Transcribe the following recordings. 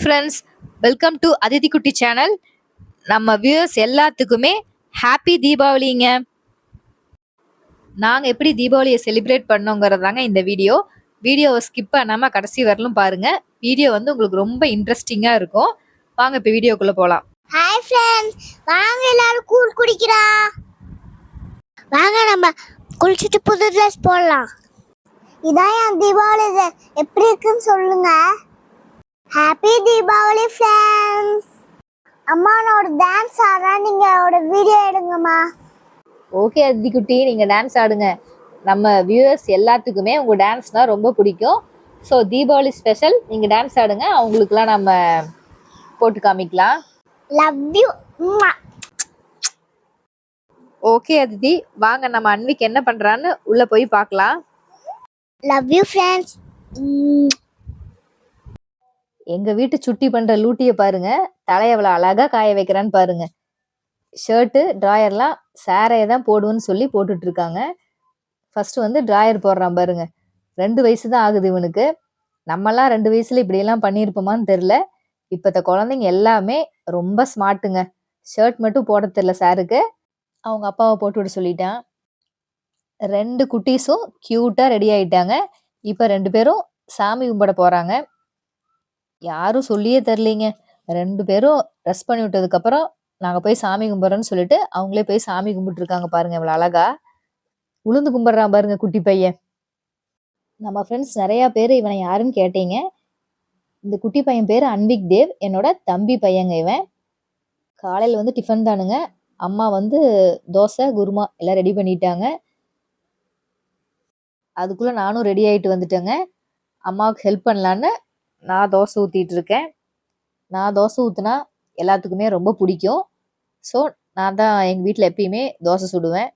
Hi friends welcome to Aditi Kutty channel நம்ம viewers எல்லாத்துக்குமே happy தீபாவளிங்க. நாங்கள் எப்படி தீபாவளியை செலிப்ரேட் பண்ணோங்கிறதாங்க இந்த வீடியோ வீடியோவை ஸ்கிப் பண்ணாமல் கடைசி வரலும் பாருங்கள் வீடியோ வந்து உங்களுக்கு ரொம்ப இன்ட்ரெஸ்டிங்காக இருக்கும். வாங்க இப்போ வீடியோக்குள்ளே போகலாம் ஹாய் ஃப்ரெண்ட்ஸ் வாங்க எல்லாரும் கூழ் குடிக்கிறா வாங்க நம்ம குளிச்சுட்டு புது ட்ரெஸ் போடலாம். இதான் என் தீபாவளி எப்படி இருக்குன்னு சொல்லுங்கள் ஹாப்பி தீபாவளி ஃப்ரெண்ட்ஸ் அம்மா நான் ஒரு டான்ஸ் ஆடுறேன். நீங்க ஒரு வீடியோ எடுங்கம்மா. ஓகே அதிதி குட்டி நீங்கள் டான்ஸ் ஆடுங்க. நம்ம வியூவர்ஸ் எல்லாத்துக்குமே உங்கள் டான்ஸ்னால் ரொம்ப பிடிக்கும். ஸோ தீபாவளி ஸ்பெஷல் நீங்கள் டான்ஸ் ஆடுங்க. அவங்களுக்குலாம் நம்ம போட்டு காமிக்கலாம். லவ் யூ ஓகே அதிதி வாங்க நம்ம அன்விக்கு என்ன பண்ணுறான்னு உள்ளே போய் பார்க்கலாம். லவ் யூ ஃப்ரெண்ட்ஸ் எங்க வீட்டு சுட்டி பண்ற லூட்டியை பாருங்க. தலையை அவ்வளோ அழகா காய வைக்கிறான்னு பாருங்க. ஷர்ட்டு ட்ராயர்லாம் சாரையை தான் போடுவேன்னு சொல்லி போட்டுட்டு இருக்காங்க. ஃபர்ஸ்ட் வந்து ட்ராயர் போடுறான் பாருங்க. ரெண்டு வயசு தான் ஆகுது இவனுக்கு. நம்மலாம் ரெண்டு வயசுல இப்படியெல்லாம் பண்ணியிருப்போமான்னு தெரில இப்போத்த குழந்தைங்க எல்லாமே ரொம்ப ஸ்மார்ட்டுங்க ஷர்ட் மட்டும் போட தெரில சாருக்கு. அவங்க அப்பாவை போட்டு விட சொல்லிட்டான். ரெண்டு குட்டீஸும் க்யூட்டாக ரெடி ஆயிட்டாங்க. இப்போ ரெண்டு பேரும் சாமி கும்பிட போகிறாங்க யாரும் சொல்லியே தரலீங்க. ரெண்டு பேரும் ரெஸ்ட் பண்ணி விட்டதுக்கப்புறம் நாங்கள் போய் சாமி கும்பிட்றோன்னு சொல்லிட்டு அவங்களே போய் சாமி கும்பிட்டு இருக்காங்க பாருங்க இவ்வளோ அழகா. உளுந்து கும்பிட்றான் பாருங்க குட்டி பையன். நம்ம ஃப்ரெண்ட்ஸ் நிறையா பேர் இவனை யாருன்னு கேட்டீங்க. இந்த குட்டி பையன் பேர் அன்விக் தேவ் என்னோட தம்பி பையங்க இவன். காலையில் வந்து டிஃபன் தானுங்க. அம்மா வந்து தோசை குருமா எல்லாம் ரெடி பண்ணிட்டாங்க. அதுக்குள்ளே நானும் ரெடி ஆகிட்டு வந்துட்டேங்க. அம்மாவுக்கு ஹெல்ப் பண்ணலான்னு நான் தோசை ஊற்றிட்டு இருக்கேன் நான் தோசை ஊற்றுனா எல்லாத்துக்குமே ரொம்ப பிடிக்கும். ஸோ நான் தான் எங்கள் வீட்டில் எப்பயுமே தோசை சுடுவேன்.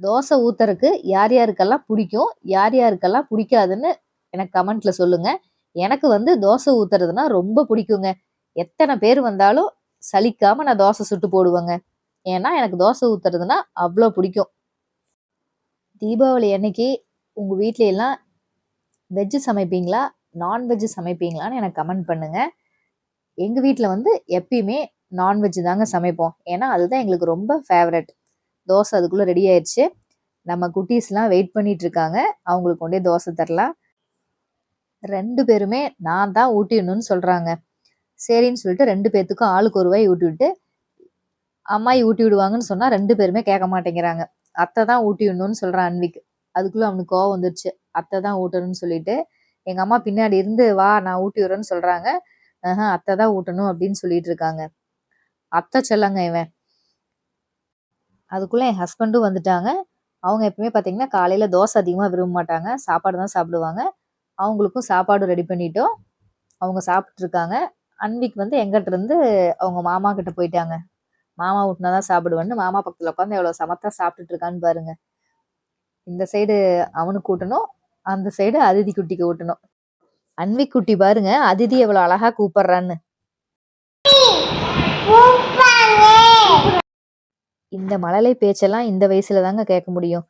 தோசை ஊற்றுறதுக்கு யார் யாருக்கெல்லாம் பிடிக்கும் யார் யாருக்கெல்லாம் பிடிக்காதுன்னு எனக்கு கமெண்ட்டில் சொல்லுங்கள் எனக்கு வந்து தோசை ஊற்றுறதுனா ரொம்ப பிடிக்குங்க. எத்தனை பேர் வந்தாலும் சலிக்காமல் நான் தோசை சுட்டு போடுவேங்க. ஏன்னா எனக்கு தோசை ஊற்றுறதுனா அவ்வளோ பிடிக்கும். தீபாவளி அன்னைக்கு உங்கள் வீட்ல வெஜ்ஜு சமைப்பீங்களா? நான்வெஜ் சமைப்பீங்களான்னு எனக்கு கமெண்ட் பண்ணுங்கள் எங்கள் வீட்டில் வந்து எப்பயுமே நான்வெஜ் தாங்க சமைப்போம். ஏன்னா அதுதான் எங்களுக்கு ரொம்ப ஃபேவரட் தோசை அதுக்குள்ளே ரெடி ஆயிடுச்சு நம்ம குட்டீஸ்லாம் வெயிட் பண்ணிட்டு இருக்காங்க. அவங்களுக்கு கொண்டே தோசை தரலாம். ரெண்டு பேருமே நான் தான் ஊட்டிடணும்னு சொல்கிறாங்க சரின்னு சொல்லிட்டு ரெண்டு பேர்த்துக்கும் ஆளுக்கு ஒரு ஊட்டிவிட்டு ஊட்டி விட்டு அம்மாயி ஊட்டி விடுவாங்கன்னு சொன்னால் ரெண்டு பேருமே கேட்க மாட்டேங்கிறாங்க. அத்தை தான் ஊட்டி விடணும்னு சொல்கிறான் அன்விக்கு. அதுக்குள்ளே அவனுக்கு கோவம் வந்துருச்சு. அத்தை தான் ஊட்டணும்னு சொல்லிட்டு எங்கள் அம்மா பின்னாடி இருந்து வா நான் ஊட்டி விடுறேன்னு சொல்கிறாங்க அத்தை தான் ஊட்டணும் அப்படின்னு சொல்லிட்டு இருக்காங்க. அத்தை செல்லங்க இவன். அதுக்குள்ளே என் ஹஸ்பண்டும் வந்துட்டாங்க. அவங்க எப்பவுமே பார்த்தீங்கன்னா காலையில் தோசை அதிகமாக விரும்ப மாட்டாங்க. சாப்பாடு தான் சாப்பிடுவாங்க. அவங்களுக்கும் சாப்பாடு ரெடி பண்ணிட்டோம். அவங்க சாப்பிட்ருக்காங்க அன்பிக்கு வந்து எங்கிட்ட இருந்து அவங்க மாமா கிட்ட போயிட்டாங்க. மாமா ஊட்டினா தான் சாப்பிடுவேன்னு. மாமா பக்கத்தில் உட்காந்து எவ்வளோ சமத்தா சாப்பிட்டுட்டு இருக்கான்னு பாருங்க. இந்த சைடு அவனுக்கு ஊட்டணும். அந்த சைடு அதிதி குட்டிக்கு ஊட்டணும் அன்வி குட்டி பாருங்க அதிதி எவ்வளோ அழகா கூப்பிடுறான்னு. இந்த மழலை பேச்செல்லாம் இந்த வயசுல தாங்க கேட்க முடியும்.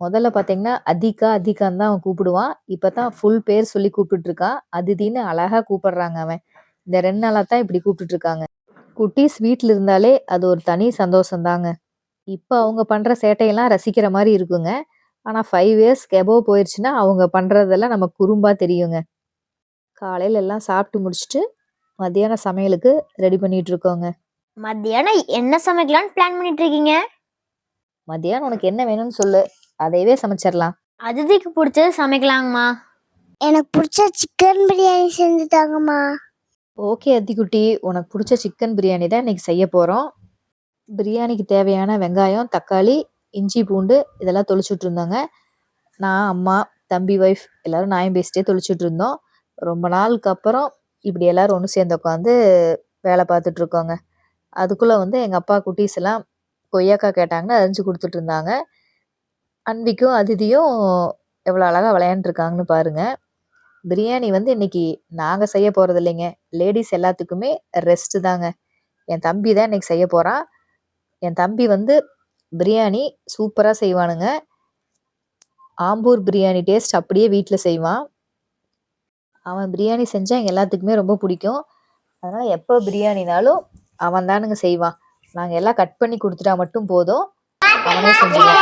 முதல்ல பார்த்தீங்கன்னா அதிகா அதிகான்னு தான் அவன் கூப்பிடுவான். இப்போ தான் ஃபுல் பேர் சொல்லி கூப்பிட்டு இருக்கான் அதிதின்னு அழகா கூப்பிடுறாங்க அவன். இந்த ரெண்டு நாளாக தான் இப்படி கூப்பிட்டுட்டு இருக்காங்க குட்டீஸ் வீட்டில் இருந்தாலே அது ஒரு தனி சந்தோஷம் தாங்க. இப்போ அவங்க பண்ணுற சேட்டையெல்லாம் ரசிக்கிற மாதிரி இருக்குங்க. ஆனால் ஃபைவ் இயர்ஸ்க்கு எபோவ் போயிடுச்சுன்னா அவங்க பண்ணுறதெல்லாம் நம்ம குறும்பா தெரியுங்க. காலையில எல்லாம் சாப்பிட்டு முடிச்சுட்டு மத்தியான சமையலுக்கு ரெடி பண்ணிட்டு இருக்கோங்க. மத்தியானம் என்ன சமைக்கலாம்னு பிளான் பண்ணிட்டு இருக்கீங்க? மத்தியானம் உனக்கு என்ன வேணும்னு சொல்லு. அதையவே சமைச்சிடலாம். அதிதிக்கு பிடிச்சது சமைக்கலாங்கம்மா. எனக்கு பிடிச்ச சிக்கன் பிரியாணி செஞ்சு தாங்கம்மா. ஓகே அத்திக்குட்டி. உனக்கு பிடிச்ச சிக்கன் பிரியாணி தான் இன்னைக்கு செய்ய போகிறோம் பிரியாணிக்கு தேவையான வெங்காயம் தக்காளி இஞ்சி பூண்டு இதெல்லாம் தொளிச்சுட்டு இருந்தாங்க. நான் அம்மா தம்பி ஒய்ஃப் எல்லாரும் நாயம் பேசிட்டே தொளிச்சுட்டு இருந்தோம். ரொம்ப நாளுக்கு அப்புறம் இப்படி எல்லாரும் ஒன்று சேர்ந்து உட்காந்து வேலை பார்த்துட்டு இருக்கோங்க. அதுக்குள்ளே வந்து எங்கள் அப்பா குட்டீஸ் எல்லாம் கொய்யாக்கா கேட்டாங்கன்னா அரிஞ்சு கொடுத்துட்டு இருந்தாங்க. அன்பிக்கும் அதிதியும் எவ்வளோ அழகாக விளையாண்டுருக்காங்கன்னு பாருங்க. பிரியாணி வந்து இன்னைக்கு நாங்கள் செய்ய போகிறது இல்லைங்க. லேடிஸ் எல்லாத்துக்குமே ரெஸ்ட்டு தாங்க. என் தம்பி தான் இன்னைக்கு செய்ய போகிறான் என் தம்பி வந்து பிரியாணி சூப்பராக செய்வானுங்க. ஆம்பூர் பிரியாணி டேஸ்ட் அப்படியே வீட்டில் செய்வான். அவன் பிரியாணி செஞ்சால் எங்கள் எல்லாத்துக்குமே ரொம்ப பிடிக்கும். அதனால் எப்போ பிரியாணினாலும் அவன் தானுங்க செய்வான். நாங்கள் எல்லாம் கட் பண்ணி கொடுத்துட்டா மட்டும் போதும். அவனே செஞ்சுவான்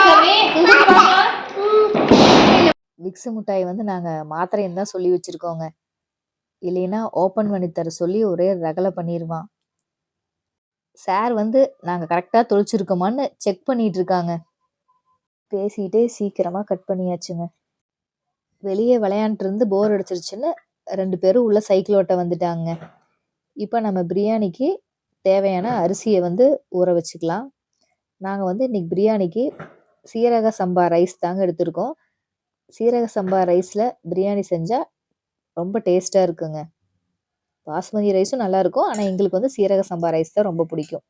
விக்ஸ் மிட்டாய் வந்து நாங்கள் மாத்திரைன்னு தான் சொல்லி வச்சுருக்கோங்க. இல்லைன்னா ஓப்பன் பண்ணி தர சொல்லி ஒரே ரகலை பண்ணிடுவான் சார் வந்து நாங்கள் கரெக்டாக தொளிச்சிருக்கோமான்னு செக் பண்ணிட்டு இருக்காங்க. பேசிக்கிட்டே சீக்கிரமாக கட் பண்ணியாச்சுங்க. வெளியே விளையாண்டுருந்து போர் அடிச்சிருச்சுன்னு ரெண்டு பேரும் உள்ள சைக்கிள் ஓட்ட வந்துட்டாங்க. இப்போ நம்ம பிரியாணிக்கு தேவையான அரிசியை வந்து ஊற வச்சுக்கலாம். நாங்கள் வந்து இன்னைக்கு பிரியாணிக்கு சீரக சம்பா ரைஸ் தாங்க எடுத்திருக்கோம். சீரக சம்பா ரைஸில் பிரியாணி செஞ்சால் ரொம்ப டேஸ்ட்டாக இருக்குங்க. பாஸ்மதி ரைஸும் நல்லாயிருக்கும் ஆனால் எங்களுக்கு வந்து சீரக சம்பா ரைஸ் தான் ரொம்ப பிடிக்கும்.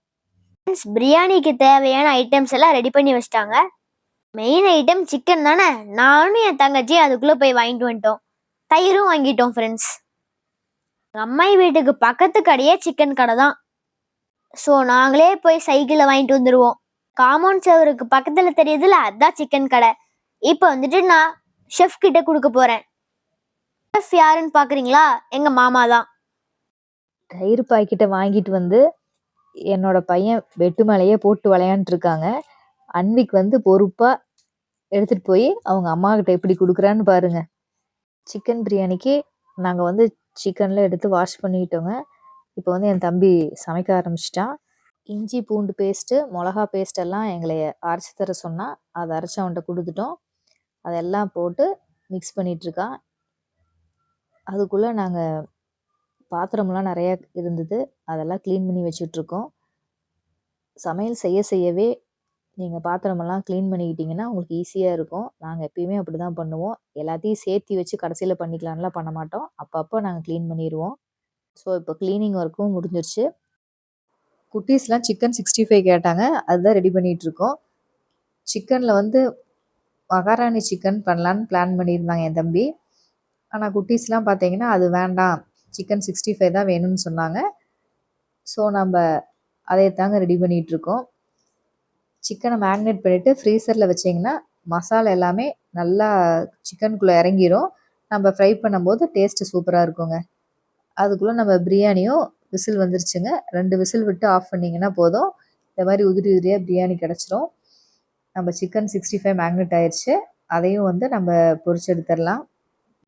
ஃப்ரெண்ட்ஸ் பிரியாணிக்கு தேவையான ஐட்டம்ஸ் எல்லாம் ரெடி பண்ணி வச்சிட்டாங்க. மெயின் ஐட்டம் சிக்கன் தானே? நானும் என் தங்கச்சி அதுக்குள்ளே போய் வாங்கிட்டு வந்துட்டோம். தயிரும் வாங்கிட்டோம் ஃப்ரெண்ட்ஸ் அம்மாய் வீட்டுக்கு பக்கத்து கடையே சிக்கன் கடை தான். ஸோ நாங்களே போய் சைக்கிளில் வாங்கிட்டு வந்துடுவோம் காமௌண்ட் சவருக்கு பக்கத்தில் தெரியுதுல அதுதான் சிக்கன் கடை. இப்போ வந்துட்டு நான் ஷெஃப் கிட்ட கொடுக்க போகிறேன் ஷெஃப் யாருன்னு பார்க்குறீங்களா எங்கள் மாமா தான். தயிர் பாக்கெட்டை வாங்கிட்டு வந்து என்னோட பையன் வெட்டு மேலேயே போட்டு விளையாண்டுருக்காங்க. அன்விக் வந்து பொறுப்பாக எடுத்துகிட்டு போய் அவங்க அம்மா கிட்ட எப்படி கொடுக்குறான்னு பாருங்க. சிக்கன் பிரியாணிக்கு நாங்கள் வந்து சிக்கனில் எடுத்து வாஷ் பண்ணிக்கிட்டோங்க இப்போ வந்து என் தம்பி சமைக்க ஆரம்பிச்சிட்டான். இஞ்சி பூண்டு பேஸ்ட்டு மிளகா பேஸ்ட் எல்லாம் எங்களை அரைச்சி தர சொன்னால் அதை அரைச்சி அவன்கிட்ட கொடுத்துட்டோம். அதெல்லாம் போட்டு மிக்ஸ் பண்ணிகிட்ருக்கான் அதுக்குள்ளே நாங்கள் பாத்திரம்லாம் நிறையா இருந்தது. அதெல்லாம் க்ளீன் பண்ணி வச்சுட்ருக்கோம். சமையல் செய்ய செய்யவே நீங்கள் பாத்திரமெல்லாம் க்ளீன் பண்ணிக்கிட்டிங்கன்னா உங்களுக்கு ஈஸியாக இருக்கும். நாங்கள் எப்பயுமே அப்படி தான் பண்ணுவோம். எல்லாத்தையும் சேர்த்து வச்சு கடைசியில் பண்ணிக்கலாம்லாம் பண்ண மாட்டோம். அப்பப்போ நாங்கள் க்ளீன் பண்ணிடுவோம் ஸோ இப்போ க்ளீனிங் ஒர்க்கும் முடிஞ்சிருச்சு. குட்டீஸ்லாம் சிக்கன் சிக்ஸ்டி ஃபைவ் கேட்டாங்க. அதுதான் ரெடி பண்ணிகிட்ருக்கோம். சிக்கனில் வந்து மகாராணி சிக்கன் பண்ணலான்னு பிளான் பண்ணியிருந்தாங்க என் தம்பி. ஆனால் குட்டீஸ்லாம் பார்த்தீங்கன்னா அது வேண்டாம். சிக்கன் சிக்ஸ்டி ஃபைவ் தான் வேணும்னு சொன்னாங்க. ஸோ நம்ம அதை தாங்க ரெடி பண்ணிகிட்ருக்கோம். சிக்கனை மேக்னேட் பண்ணிவிட்டு ஃப்ரீசரில் வச்சிங்கன்னா மசாலா எல்லாமே நல்லா சிக்கனுக்குள்ளே இறங்கிரும். நம்ம ஃப்ரை பண்ணும்போது டேஸ்ட்டு சூப்பராக இருக்குங்க. அதுக்குள்ளே நம்ம பிரியாணியும் விசில் வந்துருச்சுங்க. ரெண்டு விசில் விட்டு ஆஃப் பண்ணிங்கன்னா போதும். இந்த மாதிரி உதிரி உதிரியாக பிரியாணி கிடச்சிரும். நம்ம சிக்கன் சிக்ஸ்டி ஃபைவ் மேக்னெட் ஆயிடுச்சு அதையும் வந்து நம்ம பொரிச்சு எடுத்துடலாம்.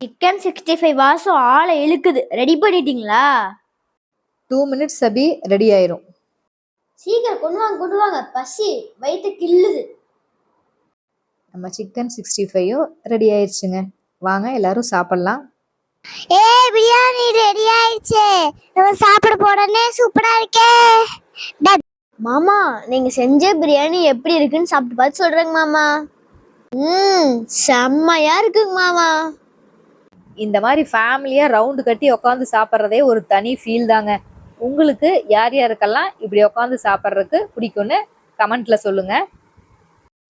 சிக்கன் சிக்ஸ்டி ஃபைவ் வாசம் ஆளை இழுக்குது. ரெடி பண்ணிட்டீங்களா? டூ மினிட்ஸ் அபி ரெடி ஆயிரும். சீக்கிரம் கொண்டு வாங்க கொண்டு வாங்க. பசி வயிற்று கிள்ளுது. நம்ம சிக்கன் சிக்ஸ்டி ஃபைவும் ரெடி ஆயிடுச்சுங்க. வாங்க எல்லாரும் சாப்பிட்லாம். ஏ பிரியாணி ரெடி ஆயிடுச்சு. நம்ம சாப்பிட போறனே சூப்பரா இருக்கே. மாமா நீங்க செஞ்ச பிரியாணி எப்படி இருக்குன்னு சாப்பிட்டு பார்த்து சொல்றேங்க மாமா. ம் செம்மையா இருக்குங்க மாமா. இந்த மாதிரி ஃபேமிலியாக ரவுண்டு கட்டி உட்காந்து சாப்பிட்றதே ஒரு தனி ஃபீல் தாங்க. உங்களுக்கு யார் யாருக்கெல்லாம் இப்படி உட்காந்து சாப்பிட்றதுக்கு பிடிக்கும்னு கமெண்ட்ல சொல்லுங்க.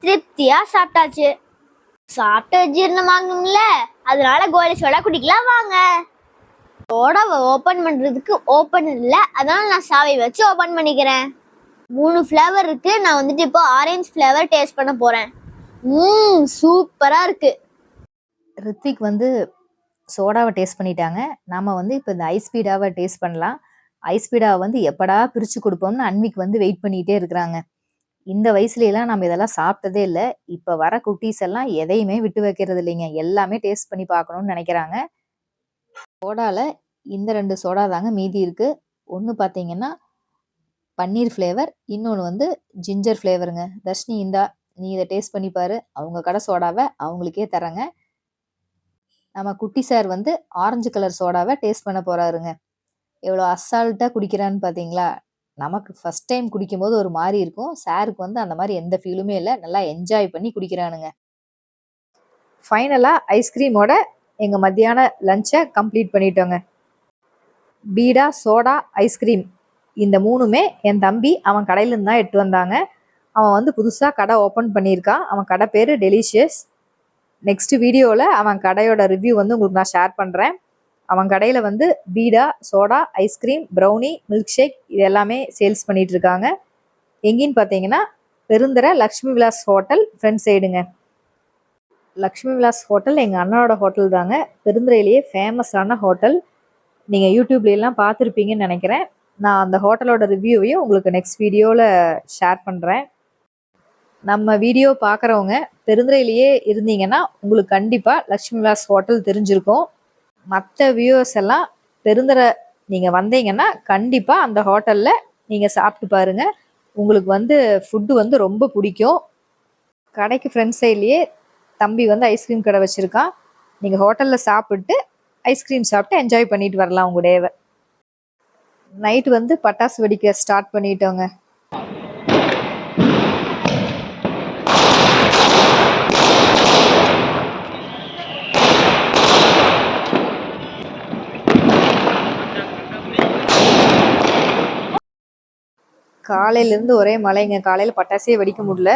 திருப்தியா சாப்பிட்டாச்சு. சாப்பிட்டு ஜீரணமாகணும்ல அதனால கோலி சோடா குடிக்கலாம் வாங்க. சோடாவை ஓப்பன் பண்றதுக்கு ஓப்பன் இல்லை. அதனால நான் சாவை வச்சு ஓப்பன் பண்ணிக்கிறேன். மூணு ஃப்ளேவர் இருக்கு. நான் வந்துட்டு இப்போ ஆரஞ்சு ஃப்ளேவர் டேஸ்ட் பண்ண போறேன். ம் சூப்பரா இருக்கு. ரித்விக் வந்து சோடாவை டேஸ்ட் பண்ணிட்டாங்க. நாம வந்து இப்போ இந்த ஐஸ்பீடாவை டேஸ்ட் பண்ணலாம். ஐஸ்பீடாவை வந்து எப்படா பிரித்து கொடுப்போம்னு அன்விக் வந்து வெயிட் பண்ணிகிட்டே இருக்கிறாங்க. இந்த வயசுலலாம் நம்ம இதெல்லாம் சாப்பிட்டதே இல்லை. இப்போ வர குட்டீஸ் எல்லாம் எதையுமே விட்டு வைக்கிறது இல்லைங்க. எல்லாமே டேஸ்ட் பண்ணி பார்க்கணும்னு நினைக்கிறாங்க. சோடாவில் இந்த ரெண்டு சோடா தாங்க மீதி இருக்குது ஒன்று பார்த்தீங்கன்னா பன்னீர் ஃப்ளேவர் இன்னொன்று வந்து ஜிஞ்சர் ஃப்ளேவருங்க தர்ஷினி இந்தா நீ இதை டேஸ்ட் பண்ணி பாரு. அவங்க கடை சோடாவை அவங்களுக்கே தரேங்க நம்ம குட்டி சார் வந்து ஆரஞ்சு கலர் சோடாவை டேஸ்ட் பண்ண போறாருங்க. எவ்வளோ அசால்ட்டாக குடிக்கிறான்னு பார்த்தீங்களா நமக்கு ஃபர்ஸ்ட் டைம் குடிக்கும்போது ஒரு மாதிரி இருக்கும். சாருக்கு வந்து அந்த மாதிரி எந்த ஃபீலுமே இல்லை. நல்லா என்ஜாய் பண்ணி குடிக்கிறானுங்க. ஃபைனலாக ஐஸ்கிரீமோட எங்கள் மத்தியான லஞ்சை கம்ப்ளீட் பண்ணிட்டோங்க. பீடா சோடா ஐஸ்கிரீம் இந்த மூணுமே என் தம்பி அவன் கடையிலேருந்து தான் எட்டு வந்தாங்க. அவன் வந்து புதுசாக கடை ஓப்பன் பண்ணியிருக்கான். அவன் கடை பேர் டெலிஷியஸ் நெக்ஸ்ட் வீடியோவில் அவன் கடையோட ரிவ்யூ வந்து உங்களுக்கு நான் ஷேர் பண்ணுறேன் அவன் கடையில் வந்து பீடா soda ice cream brownie milk shake இது எல்லாமே சேல்ஸ் பண்ணிகிட்டு இருக்காங்க. எங்கேன்னு பார்த்தீங்கன்னா பெருந்தர லக்ஷ்மி விலாஸ் ஹோட்டல் ஃப்ரண்ட் சைடுங்க லக்ஷ்மி விலாஸ் ஹோட்டல் எங்கள் அண்ணனோட ஹோட்டல் தாங்க. பெருந்துறையிலேயே ஃபேமஸான ஹோட்டல் நீங்கள் யூடியூப்லாம் பார்த்துருப்பீங்கன்னு நினைக்கிறேன். நான் அந்த ஹோட்டலோட ரிவ்யூவையும் உங்களுக்கு நெக்ஸ்ட் வீடியோவில் ஷேர் பண்ணுறேன் நம்ம வீடியோ பார்க்குறவங்க பெருந்துறையிலேயே இருந்தீங்கன்னா உங்களுக்கு கண்டிப்பாக லக்ஷ்மி விலாஸ் ஹோட்டல் தெரிஞ்சிருக்கும். மற்ற வியூவர்ஸ் எல்லாம் பெருந்துறை நீங்கள் வந்தீங்கன்னா கண்டிப்பாக அந்த ஹோட்டலில் நீங்கள் சாப்பிட்டு பாருங்கள் உங்களுக்கு வந்து ஃபுட்டு வந்து ரொம்ப பிடிக்கும். கடைக்கு ஃப்ரண்ட் சைட்லேயே தம்பி வந்து ஐஸ்கிரீம் கடை வச்சுருக்கான். நீங்கள் ஹோட்டலில் சாப்பிட்டு ஐஸ்கிரீம் சாப்பிட்டு என்ஜாய் பண்ணிட்டு வரலாம் உங்கள் டேவை நைட்டு வந்து பட்டாசு வெடிக்க ஸ்டார்ட் பண்ணிட்டோங்க. காலையிலேருந்து ஒரே மழைங்க. காலையில் பட்டாசே வெடிக்க முடியல.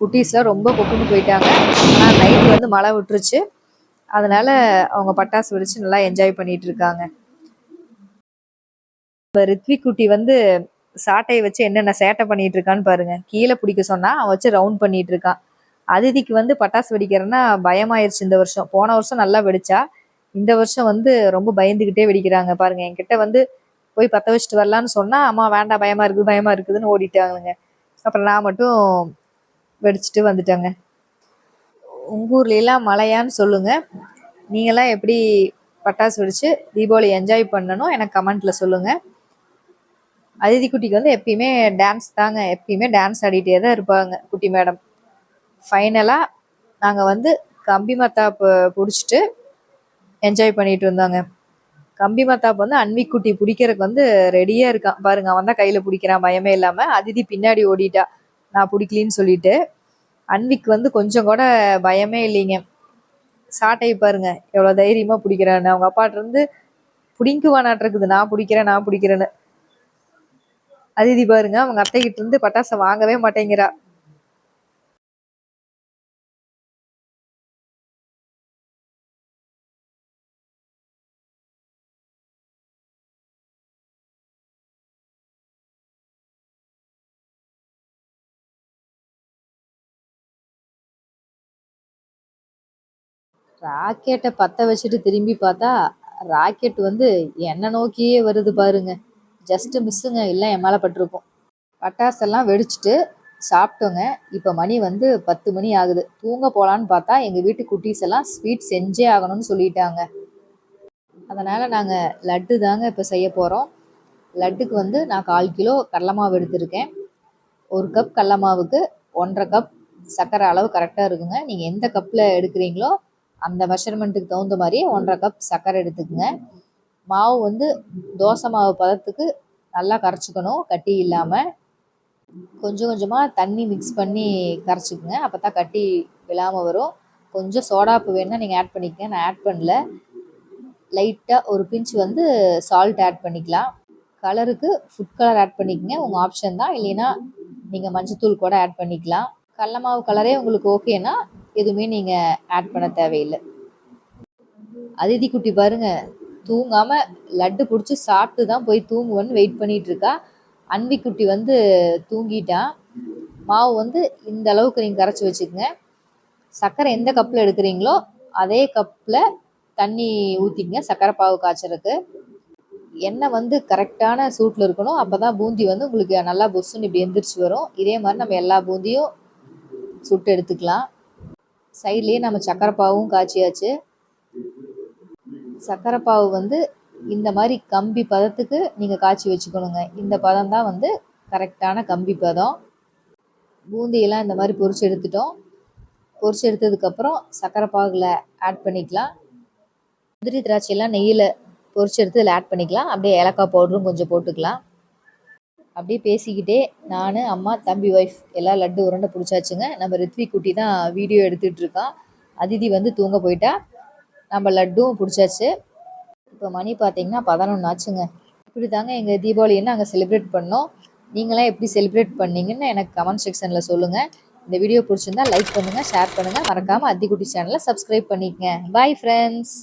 குட்டீஸ்லாம் ரொம்ப கொக்குன்னு போயிட்டாங்க. ஆனால் நைட்டு வந்து மழை விட்டுருச்சு. அதனால் அவங்க பட்டாசு வெடித்து நல்லா என்ஜாய் பண்ணிகிட்டு இருக்காங்க. இப்போ ரித்விக் குட்டி வந்து சாட்டையை வச்சு என்னென்ன சேட்டை பண்ணிட்டு இருக்கான்னு பாருங்க. கீழே பிடிக்க சொன்னா அவன் வச்சு ரவுண்ட் பண்ணிட்டு இருக்கான் அதிதிக்கு வந்து பட்டாசு வெடிக்கிறேன்னா பயமாயிருச்சு இந்த வருஷம். போன வருஷம் நல்லா வெடிச்சா இந்த வருஷம் வந்து ரொம்ப பயந்துகிட்டே வெடிக்கிறாங்க பாருங்க. என்கிட்ட வந்து போய் பற்ற வச்சுட்டு வரலான்னு சொன்னால் அம்மா வேண்டாம் பயமாக இருக்குது பயமாக இருக்குதுன்னு ஓடிட்டாங்க அப்புறம் நான் மட்டும் வெடிச்சிட்டு வந்துட்டேங்க. உங்கள் ஊர்ல மழையான்னு சொல்லுங்கள் நீங்களாம் எப்படி பட்டாசு வெடித்து தீபாவளி என்ஜாய் பண்ணணும் எனக்கு கமெண்ட்டில் சொல்லுங்கள் அதிதி குட்டிக்கு வந்து எப்பயுமே டான்ஸ் தாங்க. எப்பயுமே டான்ஸ் ஆடிட்டே தான் இருப்பாங்க குட்டி மேடம். ஃபைனலாக நாங்கள் வந்து கம்பி மத்தா பிடிச்சிட்டு என்ஜாய் பண்ணிட்டு இருந்தாங்க கம்பி மத்தாப்பு வந்து அன்விக் குட்டி பிடிக்கிறதுக்கு வந்து ரெடியாக இருக்கான். பாருங்க அவன் தான் கையில் பிடிக்கிறான் பயமே இல்லாமல் அதிதி பின்னாடி ஓடிட்டா. நான் பிடிக்கலின்னு சொல்லிட்டு அன்விக் வந்து கொஞ்சம் கூட பயமே இல்லைங்க. சாட்டை பாருங்க எவ்வளோ தைரியமாக பிடிக்கிறான்னு. அவங்க அப்பாட்ட இருந்து பிடிங்குவானாட்டிருக்குது நான் பிடிக்கிறேன் நான் பிடிக்கிறேன்னு. அதிதி பாருங்க அவங்க அத்தைகிட்ட இருந்து பட்டாசை வாங்கவே மாட்டேங்கிறா. ராக்கெட்டை பற்ற வச்சுட்டு திரும்பி பார்த்தா ராக்கெட் வந்து என்னை நோக்கியே வருது பாருங்க. ஜஸ்ட்டு மிஸ்ஸுங்க இல்லை என் மேலே பட்டிருக்கும். பட்டாசெல்லாம் வெடிச்சிட்டு சாப்பிட்டோங்க. இப்போ மணி வந்து பத்து மணி ஆகுது. தூங்க போகலான்னு பார்த்தா எங்கள் வீட்டு குட்டீஸ் எல்லாம் ஸ்வீட் செஞ்சே ஆகணும்னு சொல்லிட்டாங்க. அதனால் நாங்கள் லட்டு தாங்க இப்போ செய்ய போகிறோம் லட்டுக்கு வந்து நான் கால் கிலோ கடலமாவு எடுத்திருக்கேன். ஒரு கப் கடல மாவுக்கு ஒன்றரை கப் சர்க்கரை அளவு கரெக்டாக இருக்குங்க. நீங்கள் எந்த கப்பில் எடுக்கிறீங்களோ அந்த மெஷர்மெண்ட்டுக்கு தகுந்த மாதிரி ஒன்றரை கப் சர்க்கரை எடுத்துக்கோங்க. மாவு வந்து தோசை மாவு பதத்துக்கு நல்லா கரைச்சிக்கணும் கட்டி இல்லாமல் கொஞ்சம் கொஞ்சமாக தண்ணி மிக்ஸ் பண்ணி கரைச்சிக்கோங்க. அப்போ தான் கட்டி விழாமல் வரும். கொஞ்சம் சோடாப்பு வேணால் நீங்கள் ஆட் பண்ணிக்கங்க. நான் ஆட் பண்ணல. லைட்டாக ஒரு பிஞ்ச் வந்து சால்ட் ஆட் பண்ணிக்கலாம். கலருக்கு ஃபுட் கலர் ஆட் பண்ணிக்கங்க. உங்கள் ஆப்ஷன் தான். இல்லைன்னா நீங்கள் மஞ்சத்தூள் கூட ஆட் பண்ணிக்கலாம். கடல மாவு கலரே உங்களுக்கு ஓகேனா எதுவுமே நீங்கள் ஆட் பண்ண தேவையில்லை. அதிதி குட்டி பாருங்க தூங்காம லட்டு பிடிச்சி சாப்பிட்டு தான் போய் தூங்குவேன்னு வெயிட் பண்ணிட்டு இருக்கா. அன்வி குட்டி வந்து தூங்கிட்டான் மாவு வந்து இந்த அளவுக்கு நீங்கள் கரைச்சி வச்சுக்கோங்க. சர்க்கரை எந்த கப்பில் எடுக்கிறீங்களோ அதே கப்பில் தண்ணி ஊற்றிங்க சர்க்கரை பாவு காய்ச்சறதுக்கு. எண்ணெய் வந்து கரெக்டான சூட்டில் இருக்கணும். அப்போ தான் பூந்தி வந்து உங்களுக்கு நல்லா பொஸ்ஸுன்னு இப்படி எந்திரிச்சு வரும். இதே மாதிரி நம்ம எல்லா பூந்தியும் சுட்டு எடுத்துக்கலாம். சைட்லேயே நம்ம சக்கரைப்பாவும் பாவும் காய்ச்சியாச்சு. சர்க்கரை பாவு வந்து இந்த மாதிரி கம்பி பதத்துக்கு நீங்கள் காய்ச்சி வச்சுக்கணுங்க. இந்த பதம் தான் வந்து கரெக்டான கம்பி பதம். பூந்தியெல்லாம் இந்த மாதிரி பொறிச்சு எடுத்துட்டோம். பொரிச்சு எடுத்ததுக்கப்புறம் சக்கரைப்பாவில் பாகில் ஆட் பண்ணிக்கலாம். முந்திரி திராட்சையெல்லாம் நெய்யில் பொறிச்சு எடுத்து இதில் ஆட் பண்ணிக்கலாம். அப்படியே ஏலக்காய் பவுடரும் கொஞ்சம் போட்டுக்கலாம். அப்படியே பேசிக்கிட்டே நான் அம்மா தம்பி ஒய்ஃப் எல்லாம் லட்டு உருண்டை பிடிச்சாச்சுங்க. நம்ம ரித்வி குட்டி தான் வீடியோ எடுத்துகிட்டு இருக்கான் அதிதி வந்து தூங்க போயிட்டா. நம்ம லட்டும் பிடிச்சாச்சு. இப்போ மணி பார்த்தீங்கன்னா பதினொன்று ஆச்சுங்க. இப்படி தாங்க எங்கள் தீபாவளியை நாங்கள் செலிப்ரேட் பண்ணோம். நீங்களாம் எப்படி செலிப்ரேட் பண்ணீங்கன்னு எனக்கு கமெண்ட் செக்ஷனில் சொல்லுங்கள் இந்த வீடியோ பிடிச்சிருந்தா லைக் பண்ணுங்கள் ஷேர் பண்ணுங்கள் மறக்காமல் அத்திக்குட்டி சேனலை சப்ஸ்கிரைப் பண்ணிக்கங்க. Bye friends